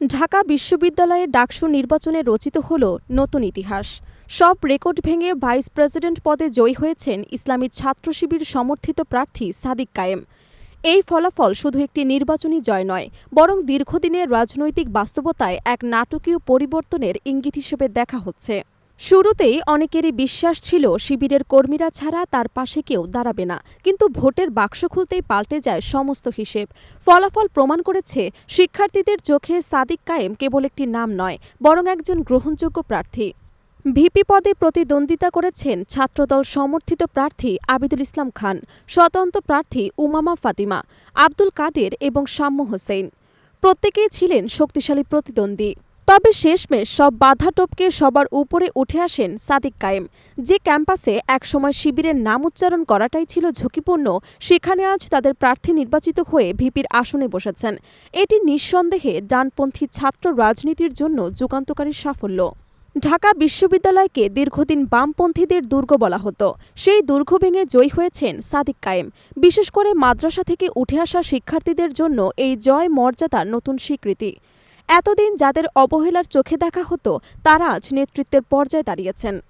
ঢাকা বিশ্ববিদ্যালয়ের ডাকসু নির্বাচনে রচিত হল নতুন ইতিহাস। সব রেকর্ড ভেঙে ভাইস প্রেসিডেন্ট পদে জয়ী হয়েছেন ইসলামী ছাত্র শিবির সমর্থিত প্রার্থী সাদিক কায়েম। এই ফলাফল শুধু একটি নির্বাচনী জয় নয়, বরং দীর্ঘদিনের রাজনৈতিক বাস্তবতায় এক নাটকীয় পরিবর্তনের ইঙ্গিত হিসেবে দেখা হচ্ছে। শুরুতেই অনেকেরই বিশ্বাস ছিল শিবিরের কর্মীরা ছাড়া তার পাশে কেউ দাঁড়াবে না, কিন্তু ভোটের বাক্স খুলতেই পাল্টে যায় সমস্ত হিসেব। ফলাফল প্রমাণ করেছে, শিক্ষার্থীদের চোখে সাদিক কায়েম কেবল একটি নাম নয়, বরং একজন গ্রহণযোগ্য প্রার্থী। ভিপি পদে প্রতিদ্বন্দ্বিতা করেছেন ছাত্রদল সমর্থিত প্রার্থী আবিদুল ইসলাম খান, স্বতন্ত্র প্রার্থী উমামা ফাতিমা, আব্দুল কাদের এবং শাম্য হোসেন। প্রত্যেকেই ছিলেন শক্তিশালী প্রতিদ্বন্দ্বী। তবে শেষমেশ সব বাধা টপকে সবার উপরে উঠে আসেন সাদিক কায়েম। যে ক্যাম্পাসে একসময় শিবিরের নাম উচ্চারণ করাটাই ছিল ঝুঁকিপূর্ণ, সেখানে আজ তাদের প্রার্থী নির্বাচিত হয়ে ভিপির আসনে বসেছেন। এটি নিঃসন্দেহে ডানপন্থী ছাত্র রাজনীতির জন্য যুগান্তকারী সাফল্য। ঢাকা বিশ্ববিদ্যালয়কে দীর্ঘদিন বামপন্থীদের দুর্গ বলা হতো। সেই দুর্গ ভেঙে জয়ী হয়েছেন সাদিক কায়েম। বিশেষ করে মাদ্রাসা থেকে উঠে আসা শিক্ষার্থীদের জন্য এই জয় মর্যাদার নতুন স্বীকৃতি। এতদিন যাদের অবহেলার চোখে দেখা হতো, তারা আজ নেতৃত্বের পর্যায়ে দাঁড়িয়েছেন।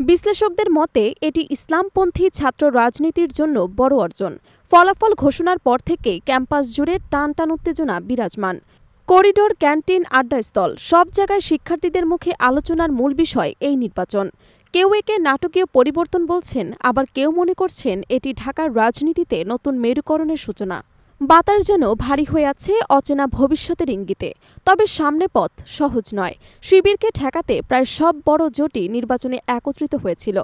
বিশ্লেষকদের মতে, এটি ইসলামপন্থী ছাত্র রাজনীতির জন্য বড় অর্জন। ফলাফল ঘোষণার পর থেকেই ক্যাম্পাস জুড়ে টান টান উত্তেজনা বিরাজমান। করিডোর, ক্যান্টিন, আড্ডাস্থল সব জায়গায় শিক্ষার্থীদের মুখে আলোচনার মূল বিষয় এই নির্বাচন। কেউ একে নাটকীয় পরিবর্তন বলছেন, আবার কেউ মনে করছেন এটি ঢাকার রাজনীতিতে নতুন মেরুকরণের সূচনা। বাতাস যেন ভারী হয়ে আছে অচেনা ভবিষ্যতের ইঙ্গিতে। তবে সামনে পথ সহজ নয়। শিবিরকে ঠেকাতে প্রায় সব বড় জোটই নির্বাচনে একত্রিত হয়েছিল।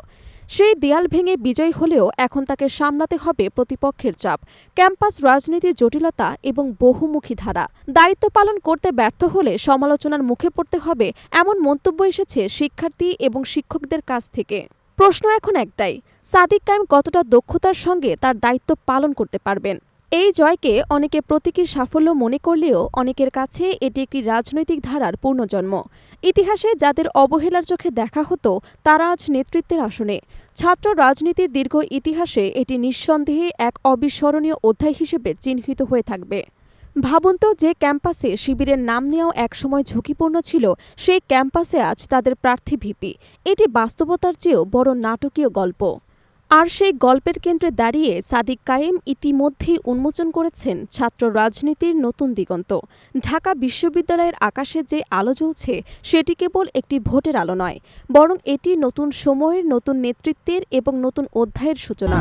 সেই দেয়াল ভেঙে বিজয়ী হলেও এখন তাকে সামলাতে হবে প্রতিপক্ষের চাপ। ক্যাম্পাস রাজনীতির জটিলতা এবং বহুমুখী ধারা। দায়িত্ব পালন করতে ব্যর্থ হলে সমালোচনার মুখে পড়তে হবে এমন মন্তব্য এসেছে শিক্ষার্থী এবং শিক্ষকদের কাছ থেকে। প্রশ্ন এখন একটাই, সাদিক কায়েম কতটা দক্ষতার সঙ্গে তার দায়িত্ব পালন করতে পারবেন? এই জয়কে অনেকে প্রতীকীর সাফল্য মনে করলেও অনেকের কাছে এটি একটি রাজনৈতিক ধারার পূর্ণজন্ম। ইতিহাসে যাদের অবহেলার চোখে দেখা হতো, তারা আজ নেতৃত্বের আসনে। ছাত্র রাজনীতির দীর্ঘ ইতিহাসে এটি নিঃসন্দেহে এক অবিস্মরণীয় অধ্যায় হিসেবে চিহ্নিত হয়ে থাকবে। ভাবুন তো যে ক্যাম্পাসে শিবিরের নাম নেওয়াও একসময় ঝুঁকিপূর্ণ ছিল, সেই ক্যাম্পাসে আজ তাদের প্রার্থী ভিপি। এটি বাস্তবতার চেয়েও বড় নাটকীয় গল্প। আর সেই গল্পের কেন্দ্রে দাঁড়িয়ে সাদিক কায়েম ইতিমধ্যেই উন্মোচন করেছেন ছাত্র রাজনীতির নতুন দিগন্ত। ঢাকা বিশ্ববিদ্যালয়ের আকাশে যে আলো জ্বলছে, সেটি কেবল একটি ভোটের আলো নয়, বরং এটি নতুন সময়ের, নতুন নেতৃত্বের এবং নতুন অধ্যায়ের সূচনা।